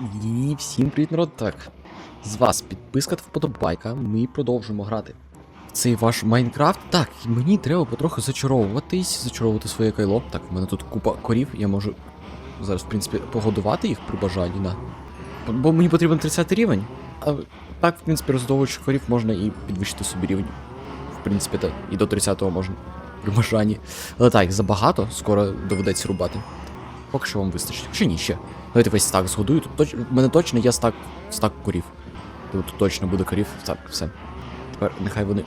І всім привіт, народ. Так. З вас підписка та вподобайка. Ми продовжуємо грати. Цей ваш Майнкрафт. Так, мені треба потроху зачаровуватись, зачаровувати своє кайло. Так, в мене тут купа корів, я можу зараз, в принципі, погодувати їх при бажанні, на. Бо мені потрібен 30 рівень. А так, в принципі, роздовуючи корів можна і підвищити собі рівень. В принципі, так, і до 30-го можна при бажанні. Але так, забагато, скоро доведеться рубати. Поки що вам вистачить. Чи ні, ще. Давайте весь стак згодую. Тут точ... мене точно є стак, стак корів. Тут точно буде корів. Так, все. Тепер нехай вони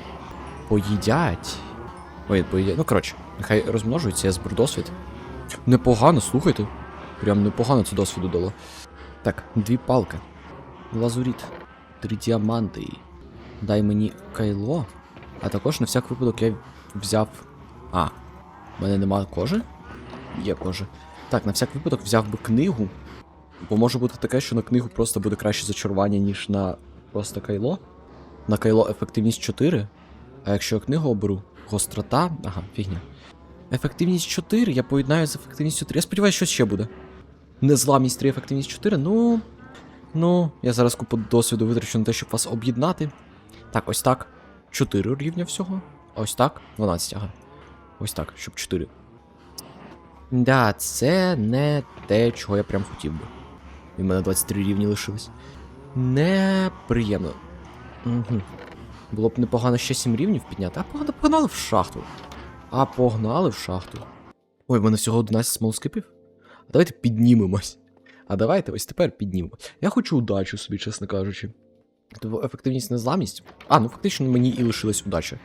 поїдять. Ой, поїдять. Ну, коротше, нехай розмножуються, я зберу досвід. Непогано, слухайте. Прям непогано це досвіду дало. Так, дві палки. Лазуріт. Три діаманти. Дай мені кайло. А також на всяк випадок я взяв. А, в мене нема кожи? Є кожа. Так, на всяк випадок взяв би книгу. Бо може бути таке, що на книгу просто буде краще зачарування, ніж на просто кайло. На кайло ефективність 4. А якщо я книгу оберу, гострота. Ага, фігня. Ефективність 4 я поєднаю з ефективністю 3. Я сподіваюся, що ще буде. Незламність 3, ефективність 4. Ну. Ну, я зараз купу досвіду витрачу на те, щоб вас об'єднати. Так, ось так. 4 рівня всього. Ось так. 12, ага. Ось так, щоб 4. Да, це не те, чого я прям хотів би. І в мене 23 рівні лишилось. Неприємно. Угу. Було б непогано ще 7 рівнів підняти. А погнали, погнали в шахту. А погнали в шахту. Ой, в мене всього 11 смолскипів. А давайте піднімемось. А давайте ось тепер піднімемось. Я хочу удачу собі, чесно кажучи. Тобто ефективність незламність. А, ну фактично мені і лишилась удача.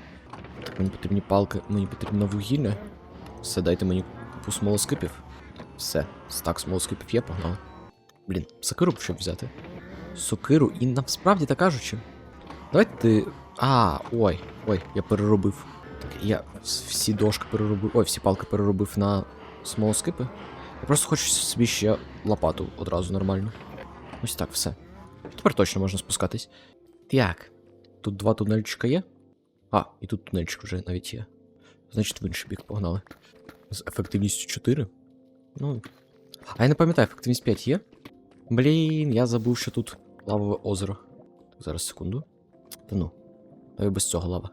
Так, мені потрібні палки, мені потрібно вугілля. Все, дайте мені купу смолоскипів. Все, стак смолоскипів є, погнали. Блін, сокиру б щоб взяти. Сокиру, і насправді так кажучи. Давайте ти. А, ой, ой, я переробив. Так, я всі дошки переробив. Ой, всі палки переробив на смолоскипи. Я просто хочу собі ще лопату одразу нормально. Ось так, все. Тепер точно можна спускатись. Так. Тут два тунельчика є. А, і тут тунельчик вже навіть є. Значить, в інший бік погнали. З ефективністю 4. Ну. А я не пам'ятаю, ефективність 5 є. Блін, я забув, що тут лавове озеро. Зараз секунду. Та ну. Давай без цього лава.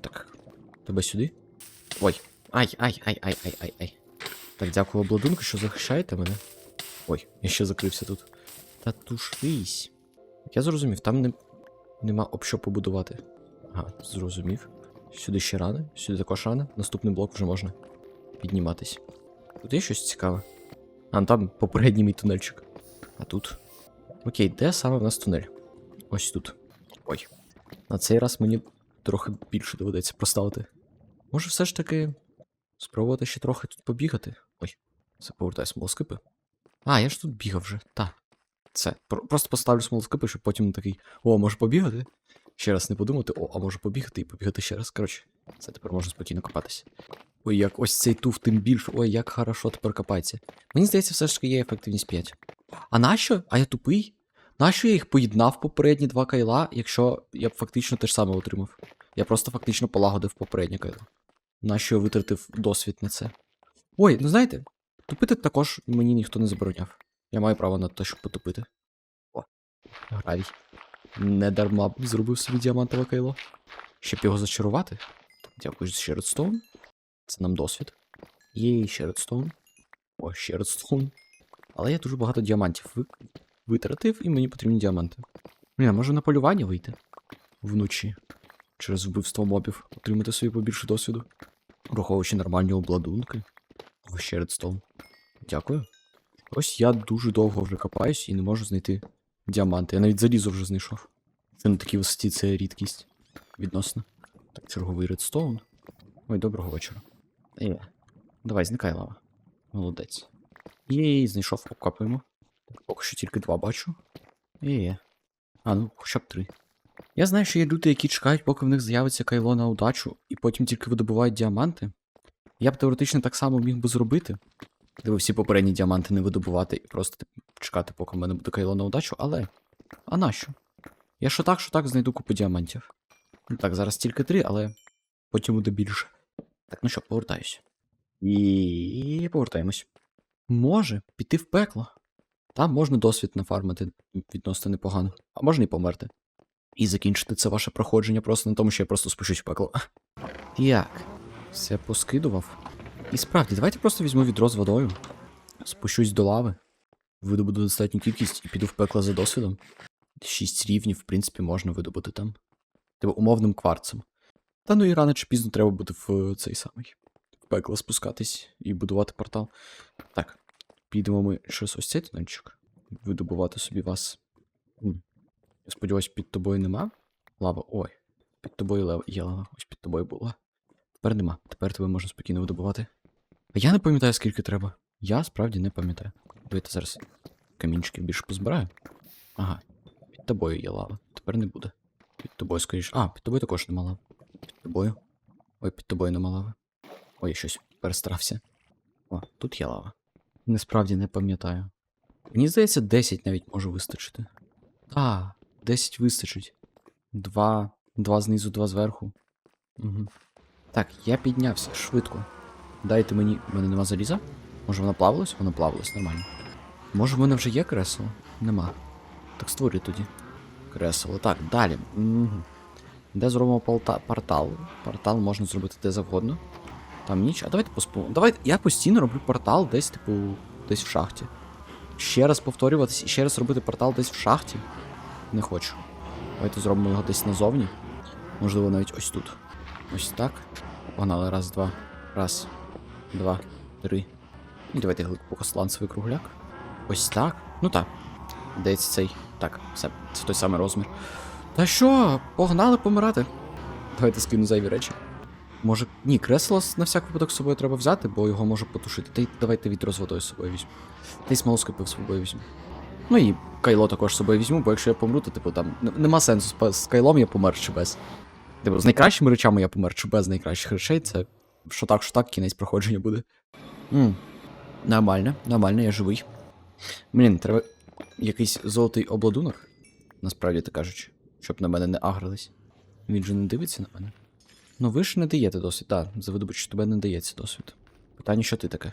Так. Тебе сюди. Ой. Ай, ай, ай, ай, ай, ай, ай. Так, дякую обладунку, що захищаєте мене. Ой, я ще закрився тут. Та тушись. Я зрозумів, там не... нема об що побудувати. Ага, зрозумів. Сюди ще рано, сюди також рано. Наступний блок вже можна підніматись. Тут є щось цікаве. А, ну там попередній мій тунельчик. А тут. Окей, де саме в нас тунель? Ось тут. Ой. На цей раз мені трохи більше доведеться проставити. Може, все ж таки спробувати ще трохи тут побігати. Ой, це повертаю смолоскипи. А, я ж тут бігав вже, та. Це. Про- просто поставлю смолоскипи, щоб потім такий. О, може побігати? Ще раз не подумати, о, а може побігати і побігати ще раз. Коротше, це тепер можна спокійно копатися. Ой, як ось цей туф тим більше. Ой, як хорошо тепер копається. Мені здається, все ж таки є ефективність 5. А нащо? А я тупий? Нащо я їх поєднав попередні два кайла, якщо я б фактично те ж саме отримав? Я просто фактично полагодив попереднє кайло. Нащо я витратив досвід на це? Ой, ну знаєте, тупити також мені ніхто не забороняв. Я маю право на те, щоб потупити. О, гравій. Не дарма зробив собі діамантове кайло. Щоб його зачарувати. Дякую ще редстоун. Це нам досвід. Є ще редстоун. О, ще редстоун. Але я дуже багато діамантів ви... витратив, і мені потрібні діаманти. А може на полювання вийти? Вночі. Через вбивство мобів отримати собі побільше досвіду. Враховуючи нормальні обладунки. О, ще редстоун. Дякую. Ось я дуже довго вже копаюсь і не можу знайти діаманти. Я навіть залізо вже знайшов. Це на такій висоті це рідкість. Відносно. Так, черговий редстоун. Ой, доброго вечора. Е, давай, зникай лава. Молодець. Єй, знайшов, обкапуємо. Поки що тільки два бачу. Є. А, ну, хоча б три. Я знаю, що є люди, які чекають, поки в них з'явиться кайло на удачу, і потім тільки видобувають діаманти. Я б теоретично так само міг би зробити. Де всі попередні діаманти не видобувати і просто чекати, поки в мене буде кайло на удачу, але. А нащо? Я що так, що так знайду купу діамантів. Так, зараз тільки три, але потім буде більше. Так, ну що, повертаюсь. І повертаємось. Може піти в пекло. Там можна досвід нафармити відносно непогано, а можна і померти. І закінчити це ваше проходження просто на тому, що я просто спущусь в пекло. Як? Все поскидував. І справді, давайте просто візьму відро з водою, спущусь до лави, видобуду достатню кількість і піду в пекло за досвідом. Шість рівнів, в принципі, можна видобути там. Типу умовним кварцем. Та ну і рано чи пізно треба буде в е, цей самий. В пекло спускатись і будувати портал. Так, підемо ми щось ось цей тунельчик. Видобувати собі вас. Я сподіваюсь, під тобою нема. Лава. Ой. Під тобою лава. Є лава. Ось під тобою була. Тепер нема. Тепер тебе можна спокійно видобувати. А я не пам'ятаю, скільки треба. Я справді не пам'ятаю. Давайте зараз камінчиків більше позбираю. Ага. Під тобою є лава. Тепер не буде. Під тобою, скоріш. А, під тобою також нема лави. Під тобою. Ой, під тобою нема лави. Ой, я щось перестарався. О, тут є лава. Насправді не пам'ятаю. Мені здається, 10 навіть може вистачити. А, 10 вистачить. Два. Два знизу, два зверху. Угу. Так, я піднявся швидко. Дайте мені. В мене нема заліза? Може воно плавилось? Воно плавилось, нормально. Може в мене вже є кресло? Нема. Так створюй тоді. Кресло. Так, далі. Угу. Де зробимо портал? Портал можна зробити де завгодно. Там ніч. А давайте поспу. Давайте. Я постійно роблю портал десь, типу, десь в шахті. Ще раз повторюватись і ще раз робити портал десь в шахті. Не хочу. Давайте зробимо його десь назовні. Можливо, навіть ось тут. Ось так. Погнали. Раз, два. Раз, два, три. І давайте глибокосланцевий кругляк. Ось так. Ну так. Десь цей. Так, все, це той самий розмір. Та що, погнали помирати. Давайте скину зайві речі. Може. Ні, кресло на всяк випадок з собою треба взяти, бо його може потушити. Та й давайте відро з водою з собою візьму. Та й смолоскипи з собою візьму. Ну і кайло також з собою візьму, бо якщо я помру, то типу там нема сенсу з, кайлом я помер чи без. Типу, з найкращими речами я помер, чи без найкращих речей, це що так, що так, кінець проходження буде. м Нормально, нормально, я живий. Блін, треба якийсь золотий обладунок, насправді так кажучи, щоб на мене не агрились. Він же не дивиться на мене. Ну ви ж не даєте досвід, так, за видобич тебе не дається досвід. Питання, що ти таке?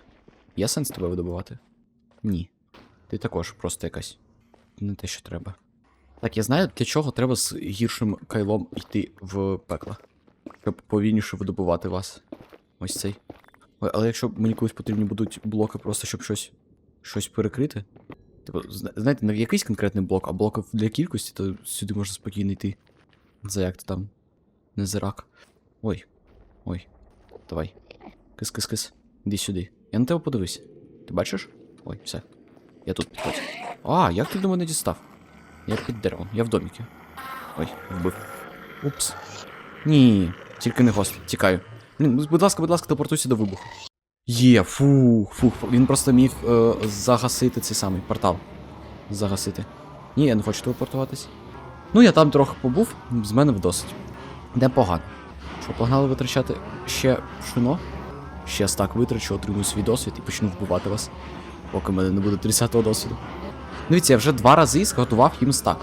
Є сенс тебе видобувати? Ні. Ти також просто якась. Не те, що треба. Так, я знаю, для чого треба з гіршим кайлом йти в пекло. Щоб повільніше видобувати вас. Ось цей. Але якщо мені колись потрібні будуть блоки, просто щоб щось. Щось перекрити. Типу, знаєте, не якийсь конкретний блок, а блок для кількості, то сюди можна спокійно йти. За як ти там. Не зирак. Ой. Ой. Давай. Кис-кис-кис. Іди сюди. Я на тебе подивись. Ти бачиш? Ой, все. Я тут підходжу. А, як ти до мене дістав? Я під деревом, я в доміки. Ой, вбив. Упс. Ні, тільки не гост, тікаю. Блін, будь ласка, будь ласка, телепортуйся до вибуху. Є, фух, фух. Він просто міг е, загасити цей самий портал. Загасити. Ні, я не хочу телепортуватись. Ну, я там трохи побув, з мене вдосить. Непогано. Що, погнали витрачати ще пшено? Ще стак витрачу, отримую свій досвід і почну вбивати вас. Поки в мене не буде 30-го досвіду. Дивіться, я вже два рази зготував їм стак.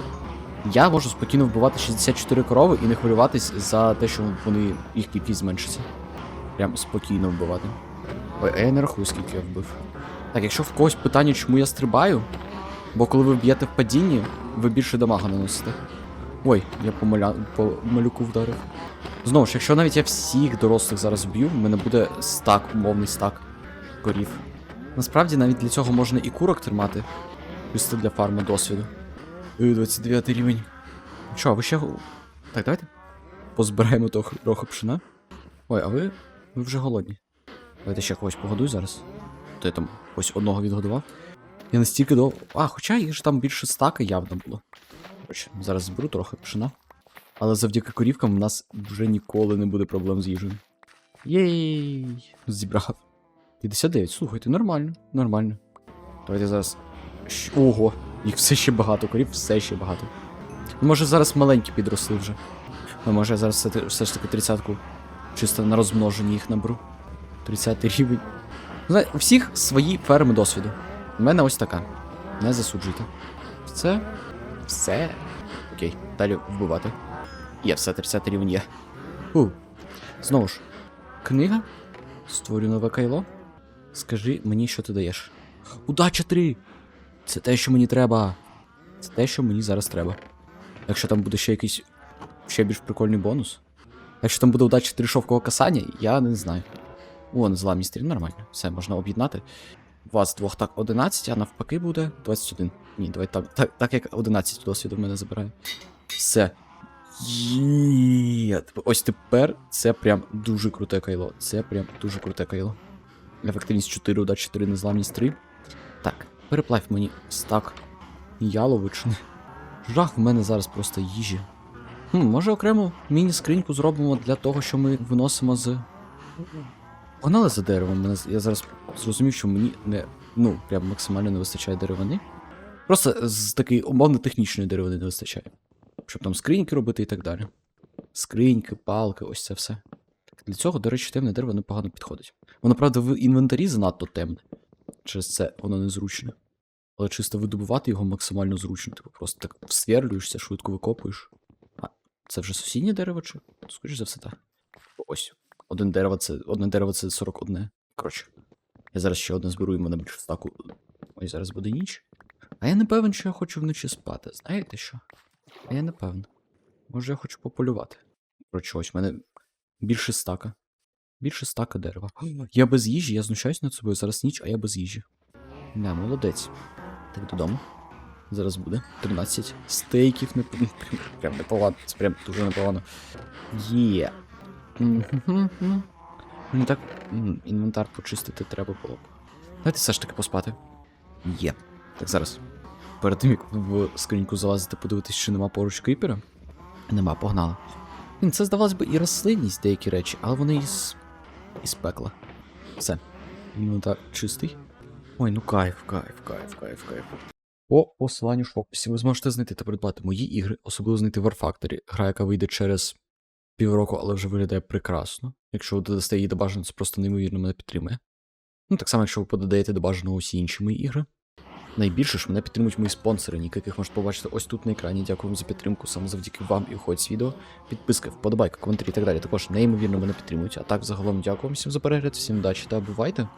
Я можу спокійно вбивати 64 корови і не хвилюватись за те, що вони їх кількість зменшиться. Прям спокійно вбивати. Ой, а я не рахую, скільки я вбив. Так, якщо в когось питання, чому я стрибаю, бо коли ви б'єте в падінні, ви більше дамага наносите. Ой, я по, маля... по малюку вдарив. Знову ж, якщо навіть я всіх дорослих зараз вб'ю, в мене буде стак, умовний стак корів. Насправді навіть для цього можна і курок тримати. Чисто для фарму досвіду. Ой, 29 рівень. Що, а ви ще. Так, давайте. Позбираємо трохи пшена. Ой, а ви. Ви вже голодні. Давайте ще когось погодуй зараз. То я там ось одного відгодував. Я настільки довго. А, хоча їх ж там більше стака явно було. Коротше, зараз зберу трохи пшена. Але завдяки корівкам в нас вже ніколи не буде проблем з їжею. Єй! Зібрав. 59, слухайте, нормально, нормально. Давайте зараз. Ого, їх все ще багато, корів все ще багато. Може зараз маленькі підросли вже. Ну, може я зараз все ж таки тридцятку чисто на розмноженні їх наберу. 30 рівень. У всіх свої ферми досвіду. У мене ось така. Не засуджуйте. Це. Все. Окей, далі вбивати. Є, все, 30 рівень є. Фу. Знову ж. Книга. Створю нове кайло. Скажи мені, що ти даєш. Удача 3! Це те, що мені треба. Це те, що мені зараз треба. Якщо там буде ще якийсь ще більш прикольний бонус. Якщо там буде удача трішовкого касання, я не знаю. О, незламні стрім, нормально. Все, можна об'єднати. У вас двох так 11, а навпаки буде 21. Ні, давай так, так, так як 11 досвіду в мене забирає. Все. Є. Ось тепер це прям дуже круте кайло. Це прям дуже круте кайло. Ефективність 4, удача 4, незламність 3. Так, переплавь мені стак яловичини. Жах в мене зараз просто їжі. Хм, може окремо міні-скриньку зробимо для того, що ми виносимо з. Погнали за деревом. Я зараз зрозумів, що мені не. Ну, прям максимально не вистачає деревини. Просто з такої умовно технічної деревини не вистачає. Щоб там скриньки робити і так далі. Скриньки, палки, ось це все. Для цього, до речі, темне дерево непогано підходить. Воно, правда, в інвентарі занадто темне. Через це воно незручне. Але чисто видобувати його максимально зручно. Типу просто так всверлюєшся, швидко викопуєш. А, це вже сусіднє дерево чи? Скоріше за все, так. Ось. Один дерево це. Одне дерево це 41. Коротше. Я зараз ще одне зберу і мене більше стаку. Ой, зараз буде ніч. А я не певен, що я хочу вночі спати. Знаєте що? А я не певен. Може, я хочу пополювати. Коротше, ось в мене більше стака. Більше стака дерева. Я без їжі, я знущаюсь над собою. Зараз ніч, а я без їжі. Не, молодець. Так додому. Зараз буде. 13 стейків не прям непогано. Це прям дуже непогано. Є. Мені так інвентар почистити треба було б. Давайте все ж таки поспати. Є. Так зараз. Перед тим, як в скриньку залазити, подивитись, чи нема поруч кріпера. Нема, погнали. Це здавалось би і рослинність деякі речі, але вони із. із пекла. Все. Інвентар чистий. Ой, ну кайф, кайф, кайф, кайф, кайф. По посиланню в описі ви зможете знайти та придбати мої ігри, особливо знайти War Factory, гра, яка вийде через півроку, але вже виглядає прекрасно. Якщо ви додасте її до бажаного, це просто неймовірно мене підтримує. Ну, так само, якщо ви подадаєте до бажаного усі інші мої ігри. Найбільше ж мене підтримують мої спонсори, ніки яких можете побачити ось тут на екрані. Дякую вам за підтримку. Саме завдяки вам і входить відео. Підписка, вподобайка, коментарі і так далі. Також неймовірно мене підтримують. А так, загалом, дякую всім за перегляд, всім удачі та бувайте!